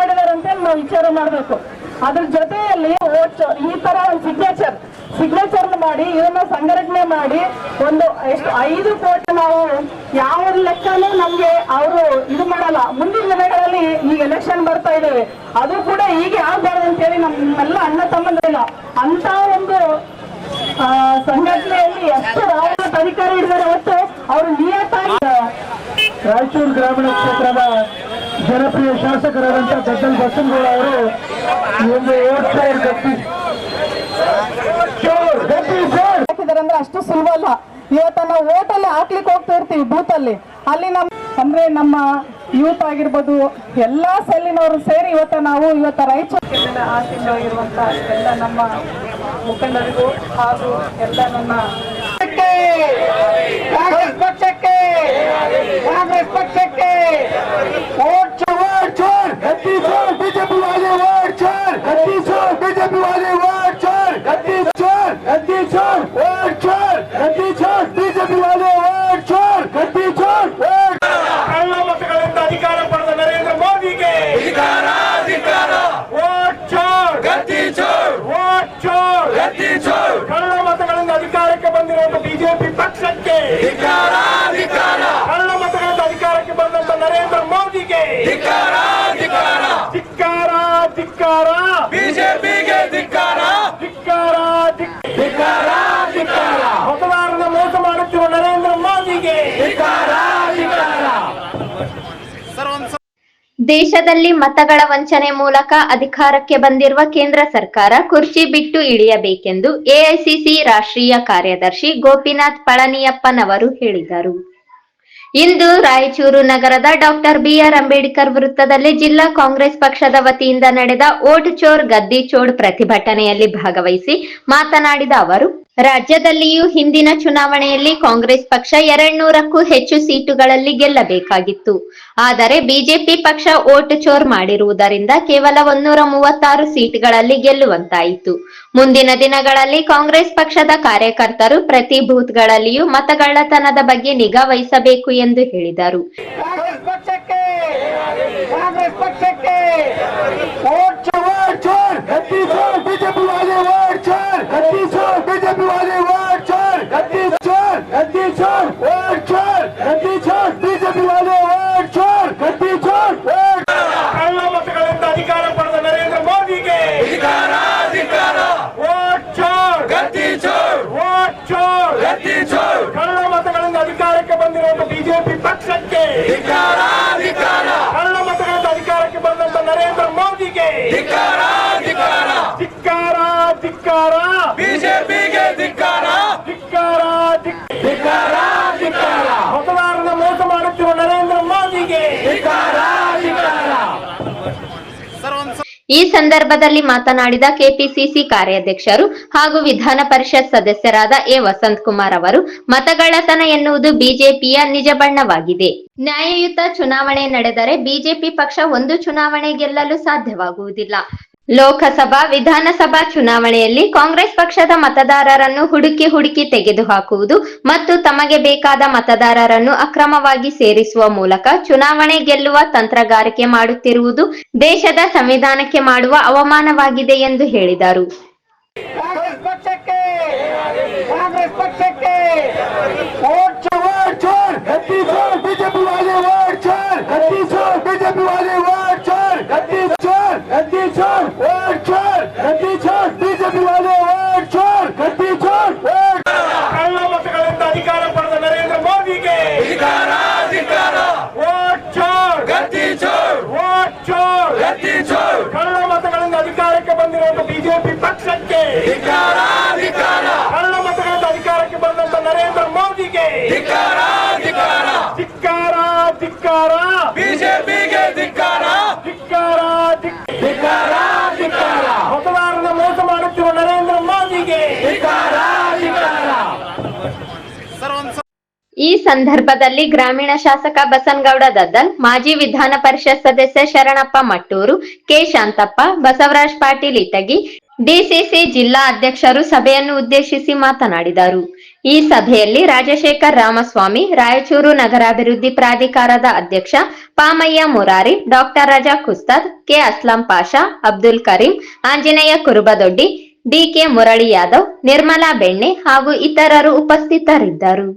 Set ಮಾಡಿದಾರೆ ಅಂತ ನಾವು ವಿಚಾರ ಮಾಡಬೇಕು. ಅದ್ರ ಜೊತೆಯಲ್ಲಿ ಈ ತರ ಒಂದು ಸಿಗ್ನೇಚರ್ ಸಿಗ್ನೇಚರ್ ಮಾಡಿ ಇದನ್ನ ಸಂಘಟನೆ ಮಾಡಿ ಒಂದು ಎಷ್ಟು ಐದು ಕೋಟಿ ನಾವು ಯಾವ ಲೆಕ್ಕನೂ ನಮ್ಗೆ ಅವರು ಇದು ಮಾಡಲ್ಲ. ಮುಂದಿನ ದಿನಗಳಲ್ಲಿ ಈಗ ಎಲೆಕ್ಷನ್ ಬರ್ತಾ ಇದ್ದೇವೆ ಅದು ಕೂಡ ಈಗ ಆಗ್ಬಾರ್ದು ಅಂತೇಳಿ ನಮ್ಮೆಲ್ಲ ಅಣ್ಣ ತಮ್ಮಂದಿಲ್ಲ ಅಂತ ಒಂದು ಆ, ಸಂಘಟನೆಯಲ್ಲಿ ಎಷ್ಟು ರಾಜ್ಯ ಅಧಿಕಾರಿ ಇದ್ದಾರೆ ಅವರು ನಿಯತಾಗಿ ರಾಯಚೂರು ಗ್ರಾಮೀಣ ಕ್ಷೇತ್ರದ ಜನಪ್ರಿಯ ಶಾಸಕರಾದಂಥ ಗದ್ದಲ್ ಬಸನಗೌಡ ಅವರು ಒಂದು ಗಟ್ಟಿ ಅಂದ್ರೆ ಅಷ್ಟು ಸುಲಭ ಅಲ್ಲ. ಇವತ್ತ ನಾವು ಓಟಲ್ಲಿ ಹಾಕ್ಲಿಕ್ಕೆ ಹೋಗ್ತಾ ಇರ್ತೀವಿ ಬೂತ್ ಅಲ್ಲಿ. ಅಲ್ಲಿ ನಮ್ ಅಂದ್ರೆ ನಮ್ಮ ಯೂತ್ ಆಗಿರ್ಬೋದು, ಎಲ್ಲಾ ಸೆಲ್ಲಿನವರು ಸೇರಿ ಇವತ್ತ ನಾವು ಇವತ್ತ ರಾಯಚೂರು ಆಸೆಯಾಗಿರುವಂತ ಎಲ್ಲ ನಮ್ಮ ಮುಖಂಡರಿಗೂ ಹಾಗೂ ಎಲ್ಲ ನನ್ನ ಕಾಂಗ್ರೆಸ್ ಪಕ್ಷಕ್ಕೆ ಕಾಂಗ್ರೆಸ್ ಪಕ್ಷಕ್ಕೆ ಓಟ್ ಚೋರ್ ಓಟ್ ಚೋರ್ ಗಟ್ಟಿ ಚೋರ್ ಬಿಜೆಪಿ ವಾಲೆ ಓಟ್ ಚೋರ್ ಗಟ್ಟಿ ಚೋರ್ ಬಿಜೆಪಿ ವಾಲೆ ಓಟ್ ಚೋರ್ ಗಟ್ಟಿ ಚೋರ್ ಗಟ್ಟಿ ಚೋರ್ ಓಟ್ ಚೋರ್ ಗಟ್ಟಿ ಚೋರ್ ಬಿಜೆಪಿ ವಾಲೆ ಓಟ್ ಚೋರ್ ಗಟ್ಟಿ ಚೋರ್ ಓಟ್ ಕಳ್ಳ ಮತಗಳಿಂದ ಅಧಿಕಾರ ಪಡೆದ ನರೇಂದ್ರ ಮೋದಿಗೆ ಅಧಿಕಾರ ಅಧಿಕಾರ ವೋಟ್ ಚೋರ್ ಗದ್ದಿ ಚೋರ್ ವೋಟ್ ಚೋರ್ ಗದ್ದಿ ಚೋರ್ ಕಳ್ಳ ಮತಗಳಿಂದ ಅಧಿಕಾರಕ್ಕೆ ಬಂದಿರುವಂತ ಬಿಜೆಪಿ ಪಕ್ಷಕ್ಕೆ ಅಧಿಕಾರ ಅಧಿಕಾರ ಕಳ್ಳ ಮತಗಳಿಂದ ಅಧಿಕಾರಕ್ಕೆ ಬಂದಂತ ನರೇಂದ್ರ ಮೋದಿಗೆ ಧಿಕಾರ ಅಧಿಕಾರ ಧಿಕ್ಕಾರ ಧಿಕ್ಕಾರ ಬಿಜೆಪಿಗೆ ಧಿಕಾರ ಧಿಕ್ಕಾರ ಧಿಕ್- ಧಿಕಾರ ಧಿಕಾರ ಮತದಾರನ ಮೋಸ ಮಾಡುತ್ತಿರುವ ನರೇಂದ್ರ ಮೋದಿಗೆ ಧಿಕಾರ ಧಿಕಾರ ದೇಶದಲ್ಲಿ ಮತಗಳ ವಂಚನೆ ಮೂಲಕ ಅಧಿಕಾರಕ್ಕೆ ಬಂದಿರುವ ಕೇಂದ್ರ ಸರ್ಕಾರ ಕುರ್ಚಿ ಬಿಟ್ಟು ಇಳಿಯಬೇಕೆಂದು ಎಐಸಿಸಿ ರಾಷ್ಟ್ರೀಯ ಕಾರ್ಯದರ್ಶಿ ಗೋಪಿನಾಥ್ ಪಳನಿಯಪ್ಪನವರು ಹೇಳಿದರು. ಇಂದು ರಾಯಚೂರು ನಗರದ ಡಾಕ್ಟರ್ ಬಿಆರ್ ಅಂಬೇಡ್ಕರ್ ವೃತ್ತದಲ್ಲಿ ಜಿಲ್ಲಾ ಕಾಂಗ್ರೆಸ್ ಪಕ್ಷದ ವತಿಯಿಂದ ನಡೆದ ಓಟ್ ಚೋರ್ ಗದ್ದಿ ಚೋಡ್ ಪ್ರತಿಭಟನೆಯಲ್ಲಿ ಭಾಗವಹಿಸಿ ಮಾತನಾಡಿದ ಅವರು, ರಾಜ್ಯದಲ್ಲಿಯೂ ಹಿಂದಿನ ಚುನಾವಣೆಯಲ್ಲಿ ಕಾಂಗ್ರೆಸ್ ಪಕ್ಷ ಎರಡ್ನೂರಕ್ಕೂ ಹೆಚ್ಚು ಸೀಟುಗಳಲ್ಲಿ ಗೆಲ್ಲಬೇಕಾಗಿತ್ತು. ಆದರೆ ಬಿಜೆಪಿ ಪಕ್ಷ ಓಟ್ ಚೋರ್ ಮಾಡಿರುವುದರಿಂದ ಕೇವಲ ಒಂದೂರ ಮೂವತ್ತಾರು ಸೀಟ್ಗಳಲ್ಲಿ ಗೆಲ್ಲುವಂತಾಯಿತು. ಮುಂದಿನ ದಿನಗಳಲ್ಲಿ ಕಾಂಗ್ರೆಸ್ ಪಕ್ಷದ ಕಾರ್ಯಕರ್ತರು ಪ್ರತಿ ಬೂತ್ಗಳಲ್ಲಿಯೂ ಮತಗಳ್ಳತನದ ಬಗ್ಗೆ ನಿಗಾ ವಹಿಸಬೇಕು ಎಂದು ಹೇಳಿದರು ಪಕ್ಷಕ್ಕೆ ಕಾಂಗ್ರೆಸ್ ಪಕ್ಷಕ್ಕೆ ಓಟ್ ಚೋರ್ ಓಟ್ ಚೋರ್ ಗಟ್ಟಿ ಚೋರ್ ಬಿಜೆಪಿ ವಾಲೆ ಓಟ್ ಚೋರ್ ಗಟ್ಟಿ ಚೋರ್ ಬಿಜೆಪಿ ವಾಲೆ ಓಟ್ ಚೋರ್ ಗಟ್ಟಿ ಚೋರ್ ಗಟ್ಟಿ ಚೋರ್ ಓಟ್ ಚೋರ್ ಗಟ್ಟಿ ಚೋರ್ ಬಿಜೆಪಿ ವಾಲೆ ಓಟ್ ಚೋರ್ ಗಟ್ಟಿ ಚೋರ್ ಓಟ್ ಕಳ್ಳ ಮತಗಳಿಂದ ಅಧಿಕಾರ ಪಡೆದ ನರೇಂದ್ರ ಮೋದಿಗೆ ಅಧಿಕಾರ ಅಧಿಕಾರ ವೋಟ್ ಚೋರ್ ಗದ್ದಿ ಚೋರ್ ವೋಟ್ ಚೋರ್ ಗದ್ದಿ ಚೋರ್ ಕಳ್ಳ ಮತಗಳಿಂದ ಅಧಿಕಾರಕ್ಕೆ ಬಂದಿರುವಂತ ಬಿಜೆಪಿ ಪಕ್ಷಕ್ಕೆ ಧಿಕಾರ ಅಧಿಕಾರ ಕಳ್ಳ ಮತಗಳಿಂದ ಅಧಿಕಾರಕ್ಕೆ ಬಂದಂತ ನರೇಂದ್ರ ಮೋದಿಗೆ ಧಿಕಾರ ಧಿಕಾರ ಧಿಕ್ಕಾರ ಧಿಕ್ಕಾರ ಬಿಜೆಪಿಗೆ ಧಿಕಾರ ಧಿಕ್ಕಾರ ಧಿಕ್- ಧಿಕಾರ ಧಿಕಾರ ಮತದಾರನ ಮೋಸ ಮಾಡುತ್ತಿರುವ ನರೇಂದ್ರ ಮೋದಿಗೆ ಧಿಕಾರ ಧಿಕಾರ ಈ ಸಂದರ್ಭದಲ್ಲಿ ಮಾತನಾಡಿದ ಕೆಪಿಸಿಸಿ ಕಾರ್ಯಾಧ್ಯಕ್ಷರು ಹಾಗೂ ವಿಧಾನ ಪರಿಷತ್ ಸದಸ್ಯರಾದ ಎ ವಸಂತ್ ಕುಮಾರ್ ಅವರು ಮತಗಳತನ ಎನ್ನುವುದು ಬಿಜೆಪಿಯ ನಿಜ ಬಣ್ಣವಾಗಿದೆ. ನ್ಯಾಯಯುತ ಚುನಾವಣೆ ನಡೆದರೆ ಬಿಜೆಪಿ ಪಕ್ಷ ಒಂದು ಚುನಾವಣೆ ಗೆಲ್ಲಲು ಸಾಧ್ಯವಾಗುವುದಿಲ್ಲ. ಲೋಕಸಭಾ, ವಿಧಾನಸಭಾ ಚುನಾವಣೆಯಲ್ಲಿ ಕಾಂಗ್ರೆಸ್ ಪಕ್ಷದ ಮತದಾರರನ್ನು ಹುಡುಕಿ ಹುಡುಕಿ ತೆಗೆದುಹಾಕುವುದು ಮತ್ತು ತಮಗೆ ಬೇಕಾದ ಮತದಾರರನ್ನು ಅಕ್ರಮವಾಗಿ ಸೇರಿಸುವ ಮೂಲಕ ಚುನಾವಣೆ ಗೆಲ್ಲುವ ತಂತ್ರಗಾರಿಕೆ ಮಾಡುತ್ತಿರುವುದು ದೇಶದ ಸಂವಿಧಾನಕ್ಕೆ ಮಾಡುವ ಅವಮಾನವಾಗಿದೆ ಎಂದು ಹೇಳಿದರು ಕಾಂಗ್ರೆಸ್ ಪಕ್ಷಕ್ಕೆ ಕಾಂಗ್ರೆಸ್ ಪಕ್ಷಕ್ಕೆ ಓಟ್ ಚೋರ್ ಓಟ್ ಚೋರ್ ಗಟ್ಟಿ ಚೋರ್ ಬಿಜೆಪಿ ವಾಲೆ ಓಟ್ ಚೋರ್ ಗಟ್ಟಿ ಚೋರ್ ಬಿಜೆಪಿ ವಾಲೆ ಓಟ್ ಚೋರ್ ಗಟ್ಟಿ ಚೋರ್ ಗಟ್ಟಿ ಚೋರ್ ಓಟ್ ಚೋರ್ ಗಟ್ಟಿ ಚೋರ್ ಬಿಜೆಪಿ ವಾಲೆ ಓಟ್ ಚೋರ್ ಗಟ್ಟಿ ಚೋರ್ ಓಟ್ ಕಳ್ಳ ಮತಗಳಿಂದ ಅಧಿಕಾರ ಪಡೆದ ನರೇಂದ್ರ ಮೋದಿಗೆ ಧಿಕಾರ ಧಿಕಾರ ವೋಟ್ ಚೋರ್ ಗದ್ದಿ ಚೋರ್ ವೋಟ್ ಚೋರ್ ಗದ್ದಿ ಚೋರ್ ಕಳ್ಳ ಮತಗಳಿಂದ ಅಧಿಕಾರಕ್ಕೆ ಬಂದಿರುವಂತ ಬಿಜೆಪಿ ಪಕ್ಷಕ್ಕೆ ಧಿಕಾರ ಧಿಕಾರ ಕಳ್ಳ ಮತಗಳಿಂದ ಅಧಿಕಾರಕ್ಕೆ ಬಂದಂತ ನರೇಂದ್ರ ಮೋದಿಗೆ ಧಿಕಾರ ಧಿಕಾರ ಧಿಕ್ಕಾರ ಧಿಕ್ಕಾರ ಬಿಜೆಪಿಗೆ ಧಿಕಾರ ಧಿಕ್ಕಾರ ಧಿಕ್- ಈ ಸಂದರ್ಭದಲ್ಲಿ ಗ್ರಾಮೀಣ ಶಾಸಕ ಬಸನಗೌಡ ದದ್ದಲ್ ಮಾಜಿ ವಿಧಾನ ಪರಿಷತ್ ಸದಸ್ಯ ಶರಣಪ್ಪ ಮಟ್ಟೂರು, ಕೆ ಶಾಂತಪ್ಪ, ಬಸವರಾಜ್ ಪಾಟೀಲ್ ಇಟಗಿ, ಡಿಸಿಸಿ ಜಿಲ್ಲಾ ಅಧ್ಯಕ್ಷರು ಸಭೆಯನ್ನು ಉದ್ದೇಶಿಸಿ ಮಾತನಾಡಿದರು. ಈ ಸಭೆಯಲ್ಲಿ ರಾಜಶೇಖರ್ ರಾಮಸ್ವಾಮಿ, ರಾಯಚೂರು ನಗರಾಭಿವೃದ್ಧಿ ಪ್ರಾಧಿಕಾರದ ಅಧ್ಯಕ್ಷ Pamayya Murari, doctor Raza Kustad, K Aslam Pasha, Abdul Kareem, Anjaneya Kurubadoddi DK Murali Yadav, Nirmala Benne ಹಾಗೂ ಇತರರು ಉಪಸ್ಥಿತರಿದ್ದರು.